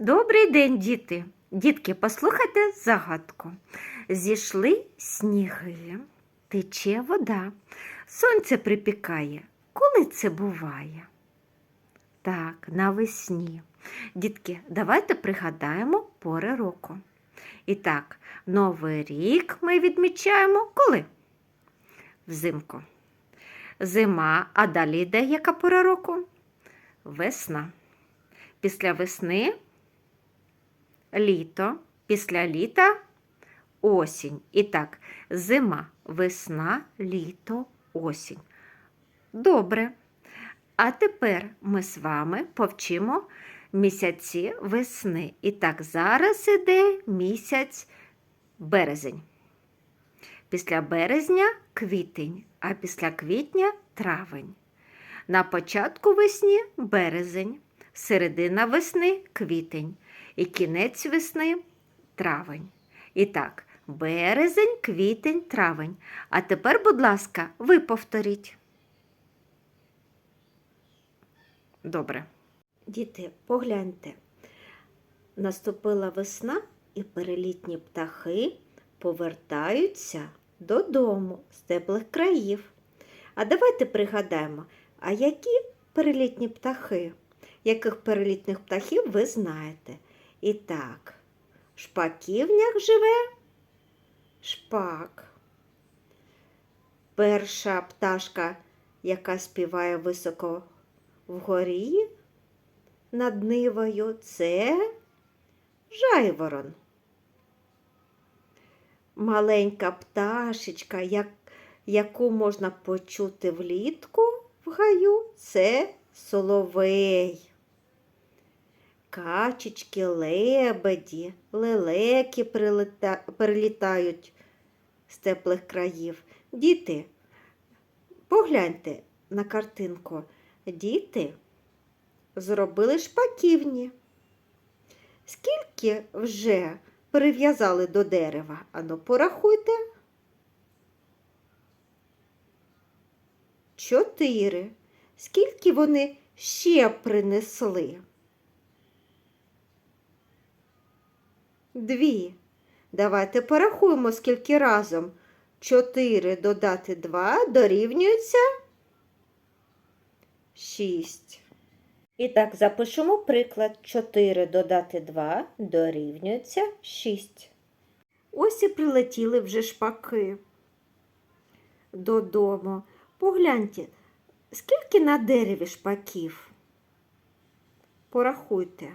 Добрий день, діти! Дітки, послухайте загадку. Зійшли сніги, тече вода, сонце припікає. Коли це буває? Так, навесні. Дітки, давайте пригадаємо пори року. І так, Новий рік ми відмічаємо коли? Взимку. Зима, а далі йде яка пора року? Весна. Після весни літо, після літа осінь. І так, зима, весна, літо, осінь. Добре. А тепер ми з вами повчимо місяці весни. І так, зараз іде місяць березень. Після березня квітень, а після квітня травень. На початку весні березень, середина весни квітень і кінець весни травень. І так, березень, квітень, травень. А тепер, будь ласка, ви повторіть. Добре. Діти, погляньте. Наступила весна, і перелітні птахи повертаються додому з теплих країв. А давайте пригадаємо, а які перелітні птахи? Яких перелітних птахів ви знаєте? І так, в шпаківнях живе шпак. Перша пташка, яка співає високо вгорі над нивою, це жайворон. Маленька пташечка, як, яку можна почути влітку в гаю, це соловей. Качечки, лебеді, лелеки прилета... прилітають з теплих країв. Діти, погляньте на картинку. Діти зробили шпаківні. Скільки вже прив'язали до дерева? Ану, порахуйте. Чотири. Скільки вони ще принесли? Дві. Давайте порахуємо, скільки разом. Чотири додати два дорівнюється шість. І так, запишемо приклад. 4 додати 2 дорівнюється 6. Ось і прилетіли вже шпаки додому. Погляньте, скільки на дереві шпаків? Порахуйте.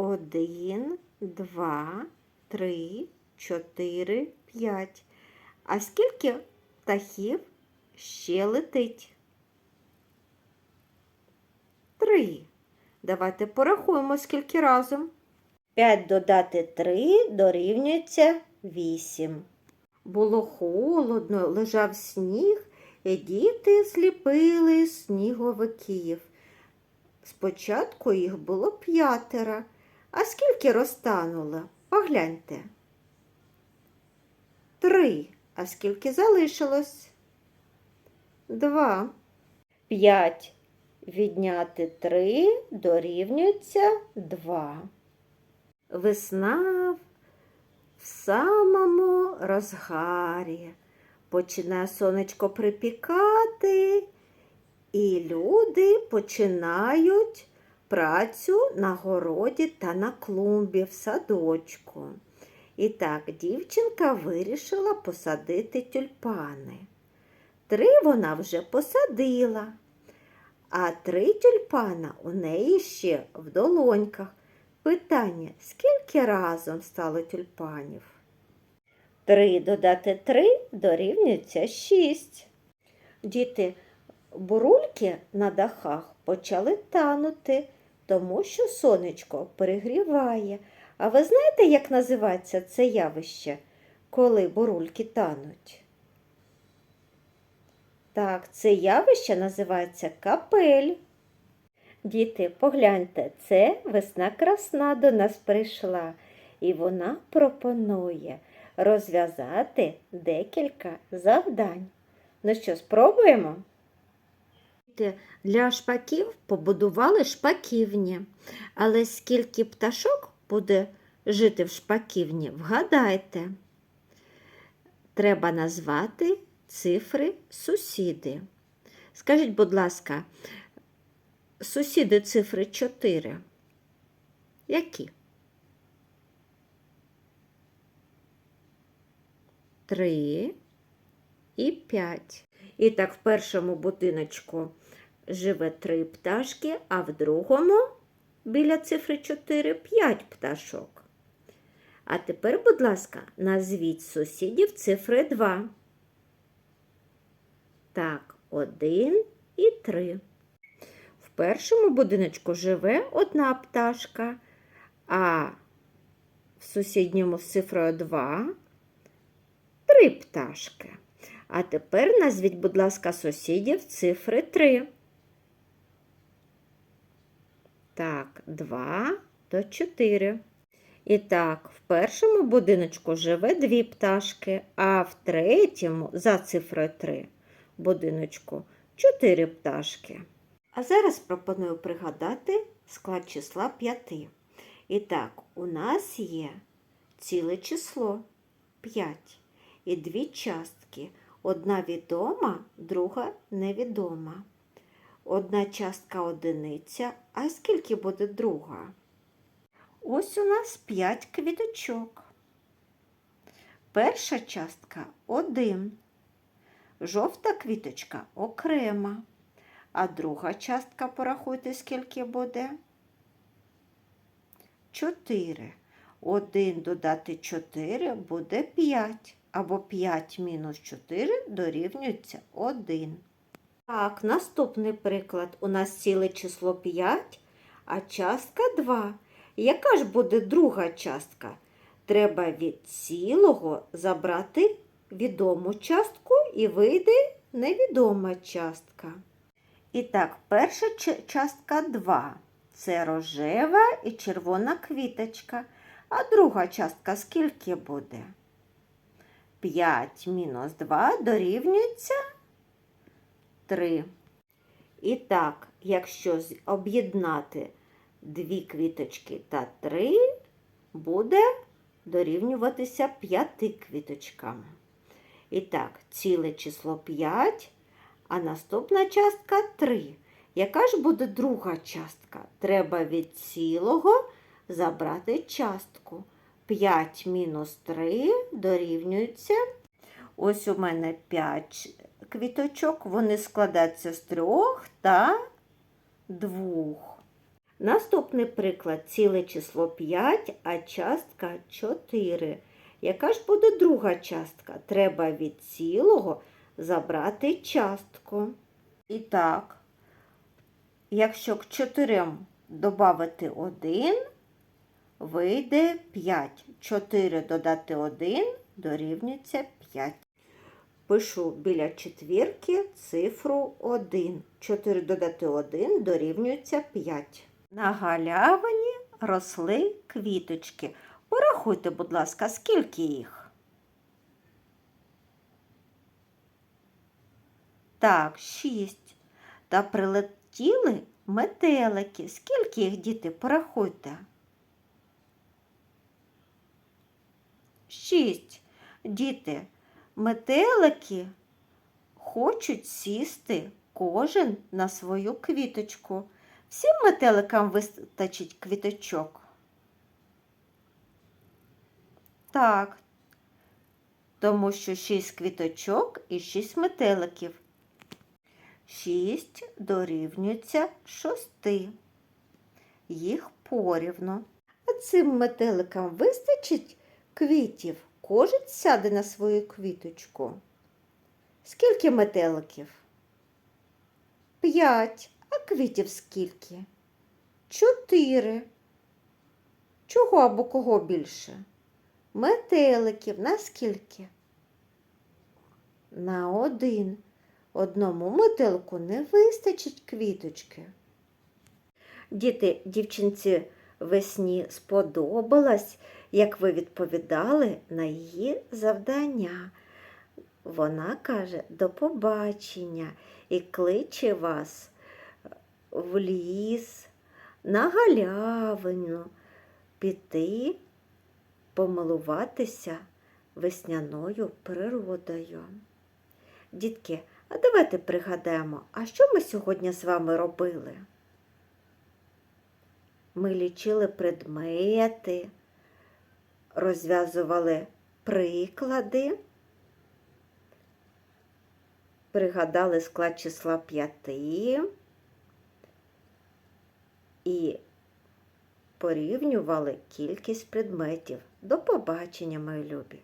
Один, два, три, чотири, п'ять. А скільки птахів ще летить? Три. Давайте порахуємо, скільки разом. П'ять додати три дорівнюється вісім. Було холодно, лежав сніг, і діти зліпили сніговиків. Спочатку їх було п'ятеро. А скільки розтануло? Погляньте. Три. А скільки залишилось? Два. П'ять. Відняти три дорівнюється два. Весна в самому розгарі. Починає сонечко припікати, і люди починають працю на городі та на клумбі в садочку. І так дівчинка вирішила посадити тюльпани. Три вона вже посадила, а три тюльпана у неї ще в долоньках. Питання, скільки разом стало тюльпанів? Три додати три дорівнюється шість. Діти, бурульки на дахах почали танути, тому що сонечко перегріває. А ви знаєте, як називається це явище, коли бурульки тануть? Так, це явище називається капель. Діти, погляньте, це весна красна до нас прийшла, і вона пропонує розв'язати декілька завдань. Ну що, спробуємо? Діти для шпаків побудували шпаківні. Але скільки пташок буде жити в шпаківні, вгадайте. Треба назвати цифри сусіди. Скажіть, будь ласка, сусіди цифри 4. Які? Три і п'ять. І так, в першому будиночку живе три пташки, а в другому біля цифри 4 5 пташок. А тепер, будь ласка, назвіть сусідів цифри 2. Так, 1 і 3. В першому будиночку живе одна пташка, а в сусідньому з цифрою 2 три пташки. А тепер назвіть, будь ласка, сусідів цифри 3. Так, 2 до 4. І так, в першому будиночку живе дві пташки, а в третьому, за цифрою 3, будиночку 4 пташки. А зараз пропоную пригадати склад числа 5. І так, у нас є ціле число 5 і дві частки. Одна відома, друга невідома. Одна частка одиниця, а скільки буде друга? Ось у нас 5 квіточок. Перша частка один. Жовта квіточка окрема. А друга частка, порахуйте, скільки буде? 4. 1 додати 4 буде 5. Або 5 мінус 4 дорівнюється 1. Так, наступний приклад. У нас ціле число 5, а частка 2. Яка ж буде друга частка? Треба від цілого забрати відому частку і вийде невідома частка. І так, перша частка 2. Це рожева і червона квіточка. А друга частка скільки буде? 5 мінус 2 дорівнюється 3. І так, якщо об'єднати дві квіточки та 3, буде дорівнюватися 5 квіточкам. І так, ціле число 5, а наступна частка 3. Яка ж буде друга частка? Треба від цілого забрати частку. 5 мінус 3 дорівнюється. Ось у мене 5 квіточок, вони складаються з трьох та двох. Наступний приклад ціле число 5, а частка 4. Яка ж буде друга частка? Треба від цілого забрати частку. І так, якщо к 4 додати 1, вийде 5. 4 додати 1 дорівнюється 5. Пишу біля четвірки цифру 1. 4 додати 1 дорівнюється 5. На галявині росли квіточки. Порахуйте, будь ласка, скільки їх? Так, 6. Та прилетіли метелики. Скільки їх, діти, порахуйте? Шість. Діти, метелики хочуть сісти кожен на свою квіточку. Всім метеликам вистачить квіточок. Так, тому що шість квіточок і шість метеликів. Шість дорівнюється шости. Їх порівно. А цим метеликам вистачить квітів. Кожен сяде на свою квіточку. Скільки метеликів? П'ять. А квітів скільки? Чотири. Чого або кого більше? Метеликів на скільки? На один. Одному метелику не вистачить квіточки. Діти, дівчинці весні сподобалось, як ви відповідали на її завдання. Вона каже до побачення і кличе вас в ліс, на галявину, піти помилуватися весняною природою. Дітки, а давайте пригадаємо, а що ми сьогодні з вами робили? Ми лічили предмети, розв'язували приклади, пригадали склад числа 5 і порівнювали кількість предметів. До побачення, мої любі!